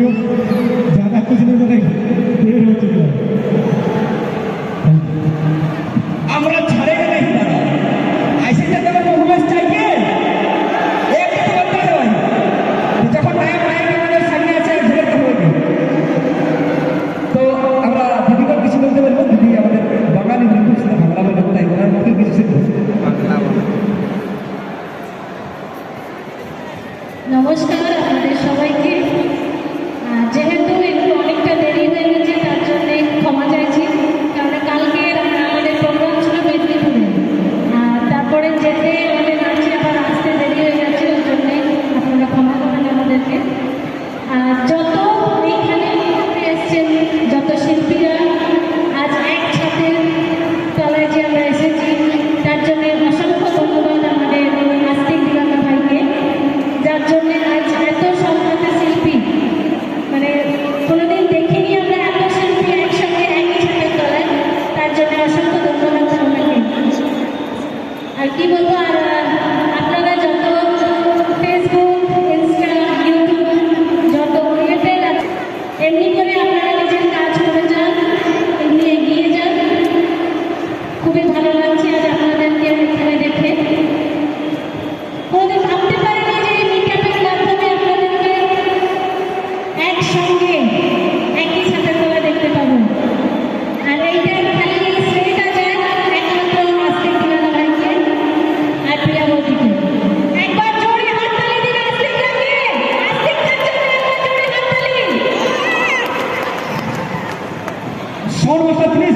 क्यों ज़्यादा कुछ नहीं तो नहीं देर हो चुकी है हम लोग छड़ेंगे नहीं दादा ऐसे जगह में मूवमेंट चाहिए एक ही तो बनता है भाई जब हम टाइम आएंगे मैंने सामने ऐसे झड़क होगी तो আমরা ভিডিও কিছু বলতে পারব দিদি আমাদের বাঙালি হিন্দু সেটা বাংলা বলে তাই ওনার মধ্যে কিছু বাংলা নমস্কার আমাদের সবাইকে কোনোদিন দেখিনি আমরা এত শিল্পী একসঙ্গে একই সাথে তোলার তার জন্য অসংখ্য ধন্যবাদ আপনাকে। আর কি বলব, আর আপনারা যত ফেসবুক ইনস্টাগ্রাম ইউটিউব যত ক্রিয়েটার আছে এমনি করে আপনারা নিজের কাজ করে যান, এমনি এগিয়ে যান। খুবই ভালো লাগছে আর forma para